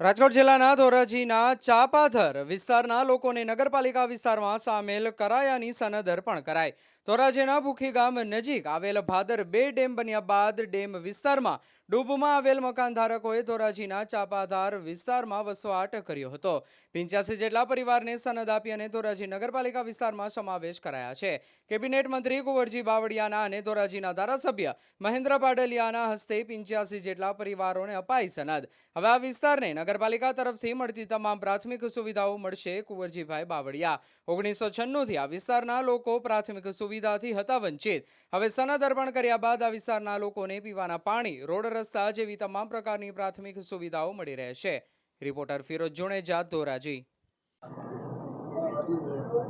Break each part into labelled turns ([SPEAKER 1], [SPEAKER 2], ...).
[SPEAKER 1] રાજકોટ જિલ્લાના ધોરાજીના ચાપાથર વિસ્તારના લોકોને નગરપાલિકા વિસ્તારમાં સામેલ કરાયાની સનદ અર્પણ કરાઈ. ધોરાજીના ભૂખી ગામ નજીક આવેલ ભાદર બે ડેમ બન્યા બાદ ડેમ વિસ્તારમાં ડૂબમાં આવેલ મકાનધારકોએ ધોરાજીના ચાપાધાર વિસ્તારમાં વસવાટ કર્યો હતો. પિંચ્યાસી જેટલા પરિવારને સનદ આપી અને ધોરાજી નગરપાલિકા વિસ્તારમાં સમાવેશ કરાયા છે. કેબિનેટ મંત્રી કુંવરજી બાવળિયાના અને ધોરાજીના ધારાસભ્ય મહેન્દ્ર પાડલિયાના હસ્તે પિંચ્યાસી જેટલા પરિવારોને અપાઈ સનદ. હવે આ વિસ્તારને નગરપાલિકા તરફથી મળતી તમામ પ્રાથમિક સુવિધાઓ મળશે કુંવરજીભાઈ બાવળિયા. ઓગણીસો છન્નુંથી આ વિસ્તારના લોકો પ્રાથમિક સુવિધાથી હતા વંચિત હવે સનદ અર્પણ કર્યા બાદ આ વિસ્તારના લોકોને પીવાના પાણી, રોડ રસ્તા જેવી તમામ પ્રકારની પ્રાથમિક સુવિધાઓ મળી રહેશે રિપોર્ટર ફિરોજ જુણેજા ધોરાજી.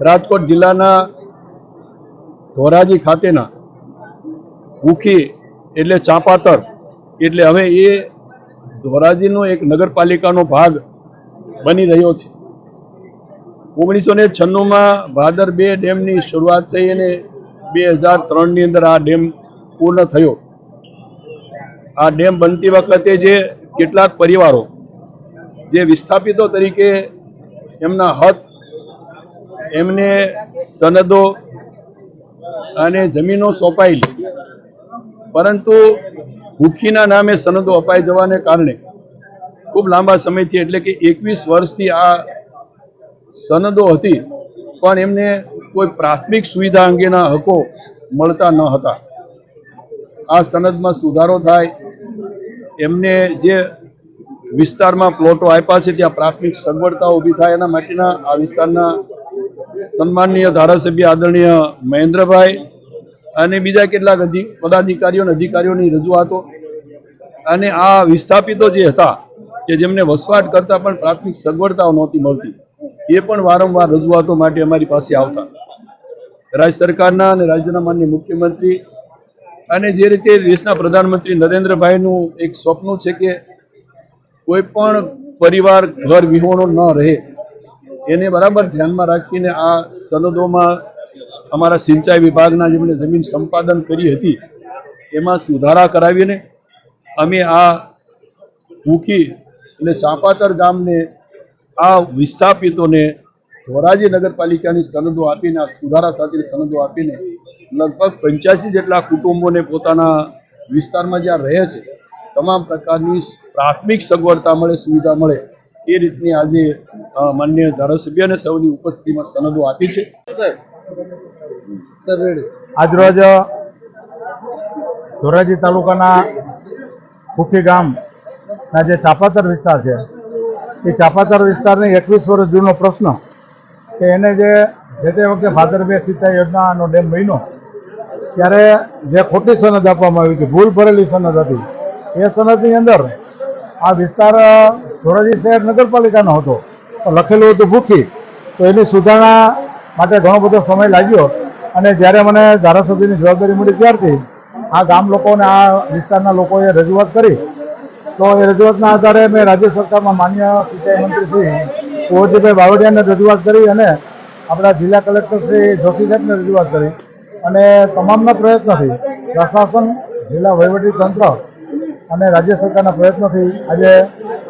[SPEAKER 2] રાજકોટ જિલ્લાના ધોરાજી ખાતેના ઉખી એટલે ચાંપાતર એટલે હવે એ ધોરાજીનો એક નગરપાલિકાનો ભાગ બની રહ્યો છે. ઓગણીસો ને છન્નુંમાં ભાદર બે ડેમની શરૂઆત થઈ અને બે હજાર અંદર આ ડેમ પૂર્ણ થયો. આ ડેમ બનતી વખતે જે કેટલાક પરિવારો જે વિસ્થાપિતો તરીકે એમના હક, એમને સનદો અને જમીનો સોંપાયેલી. પરંતુ ભૂખીના નામે સનદો અપાઈ જવાને કારણે ખૂબ લાંબા સમયથી એટલે કે એકવીસ વર્ષથી આ સનદો હતી, પણ એમને કોઈ પ્રાથમિક સુવિધા અંગેના હકો મળતા ન હતા. આ સનદમાં સુધારો થાય, એમને જે વિસ્તારમાં પ્લોટો આપ્યા છે, ત્યાં પ્રાથમિક સગવડતાઓ ઊભી થાય એના માટેના આ વિસ્તારના સન્માનનીય ધારાસભ્ય આદરણીય મહેન્દ્રભાઈ અને બીજા કેટલાક પદાધિકારીઓ અને અધિકારીઓની રજૂઆતો અને આ વિસ્થાપિતો જે હતા, કે જેમને વસવાટ કરતાં પણ પ્રાથમિક સગવડતાઓ નહોતી મળતી, એ પણ વારંવાર રજૂઆતો માટે અમારી પાસે આવતા. રાજ્ય સરકારના અને રાજ્યના માનનીય મુખ્યમંત્રી અને જે રીતે દેશના પ્રધાનમંત્રી નરેન્દ્રભાઈનું એક સ્વપ્ન છે કે કોઈ પણ પરિવાર ઘર વિહોણો ન રહે, એને બરાબર ધ્યાનમાં રાખીને આ સનદોમાં અમારા સિંચાઈ વિભાગના જેમણે જમીન સંપાદન કરી હતી, એમાં સુધારા કરાવીને અમે આ ભૂખી અને ચાંપાતર ગામને, આ વિસ્થાપિતોને ધોરાજી નગરપાલિકાની સનદો આપીને આ સુધારા સાથેની સનદો આપીને લગભગ પંચ્યાસી જેટલા કુટુંબોને પોતાના વિસ્તારમાં જ્યાં રહે છે તમામ પ્રકારની પ્રાથમિક સગવડતા મળે સુવિધા મળે એ રીતની આજે માન્ય માનનીય ધારાસભ્ય અને સૌની ઉપસ્થિતિમાં સનદો આપી છે.
[SPEAKER 3] આજરોજ ધોરાજી તાલુકાના કુફી ગામના જે ચાપાતર વિસ્તાર છે એ ચાપાતર વિસ્તારને એકવીસ વર્ષ જૂનો પ્રશ્ન કે એને જે જે તે વખતે ભાદર બે સિંચાઈ યોજનાનો ડેમ બન્યો, ત્યારે જે ખોટી સનદ આપવામાં આવી હતી, ભૂલ ભરેલી સનદ હતી, એ સનદની અંદર આ વિસ્તાર ધોરાજી શહેર નગરપાલિકાનો હતો. લખેલું હતું ભૂખી, તો એની સુધારણા માટે ઘણો બધો સમય લાગ્યો અને જ્યારે મને ધારાસભ્યની જવાબદારી મળી ત્યારથી, આ ગામ લોકોને આ વિસ્તારના લોકોએ રજૂઆત કરી. તો એ રજૂઆતના આધારે મેં રાજ્ય સરકારમાં માન્ય સિંચાઈ મંત્રી કુંવરજીભાઈ બાવળિયાને રજૂઆત કરી અને આપણા જિલ્લા કલેક્ટર શ્રી જોશી સાહેબને રજૂઆત કરી. અને તમામના પ્રયત્નથી પ્રશાસન, જિલ્લા વહીવટી તંત્ર અને રાજ્ય સરકારના પ્રયત્નોથી આજે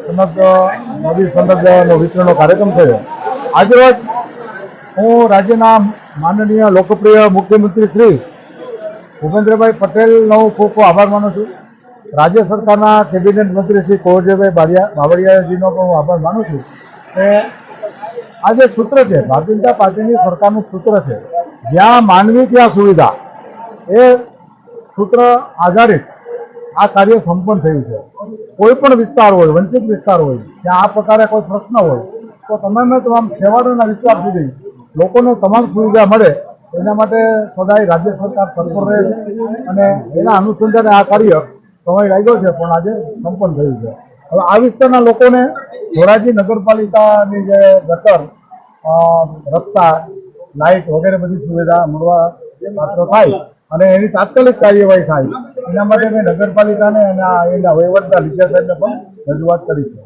[SPEAKER 3] સમગ્ર મોદી સંદર્ભનો વિતરણનો કાર્યક્રમ થયો. આજરોજ હું રાજ્યના માનનીય લોકપ્રિય મુખ્યમંત્રી શ્રી ભૂપેન્દ્રભાઈ પટેલનો ખૂબ ખૂબ આભાર માનું છું. રાજ્ય સરકારના કેબિનેટ મંત્રી શ્રી કુંવરજીભાઈ બાવળિયાજીનો પણ હું આભાર માનું છું. આ જે સૂત્ર છે ભારતીય જનતા પાર્ટીની સરકારનું સૂત્ર છે, જ્યાં માનવી ત્યાં સુવિધા. એ સૂત્ર આધારિત આ કાર્ય સંપન્ન થયું છે. કોઈ પણ વિસ્તાર હોય, વંચિત વિસ્તાર હોય, ત્યાં આ પ્રકારે કોઈ પ્રશ્ન હોય, તો તમામે તમામ છેવાડાના વિસ્તાર સુધી લોકોને તમામ સુવિધા મળે, એના માટે સદાય રાજ્ય સરકાર તત્પર રહે છે અને એના અનુસંધાને આ કાર્ય સમય લાગ્યો છે, પણ આજે સંપન્ન થયું છે. હવે આ વિસ્તારના લોકોને ધોરાજી નગરપાલિકાની જે ગટર રસ્તા, લાઇટ વગેરે બધી સુવિધા મળવા માત્ર થાય અને એની તાત્કાલિક કાર્યવાહી થાય. એના માટે મેં નગરપાલિકાને અને એના વહીવટદાર વિદ્યા સાહેબને પણ રજૂઆત કરી છે.